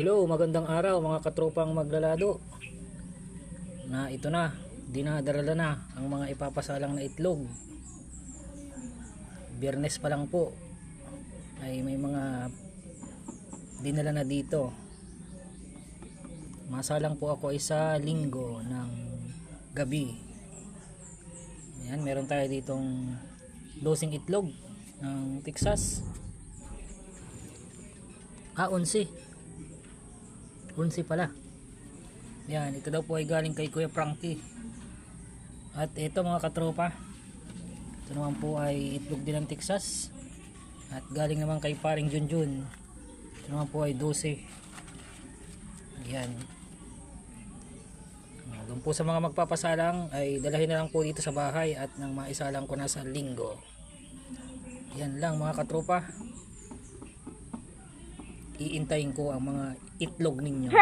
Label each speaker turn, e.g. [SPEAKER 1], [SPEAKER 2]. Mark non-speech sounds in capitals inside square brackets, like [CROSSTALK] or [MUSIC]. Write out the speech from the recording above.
[SPEAKER 1] Hello, magandang araw mga katropang maglalado. Na ito na, dinadarala na ang mga ipapasalang na itlog. Biyernes pa lang po ay may mga dinala na dito. Masalang po ako isa linggo ng gabi. Yan, meron tayo ditong dosing itlog ng Texas. Ah, 11. 11 pala. Yan, ito daw po ay galing kay Kuya Frankie. At ito mga katropa. Ito naman po ay itlog din ng Texas. At galing naman kay paring Junjun. Ito naman po ay 12. Yan. Ah, Doon po sa mga magpapasalang ay dalahin na lang po dito sa bahay at nang maisalang ko na sa linggo. Yan lang mga katropa. Iintayin ko ang mga itlog ninyo. [LAUGHS]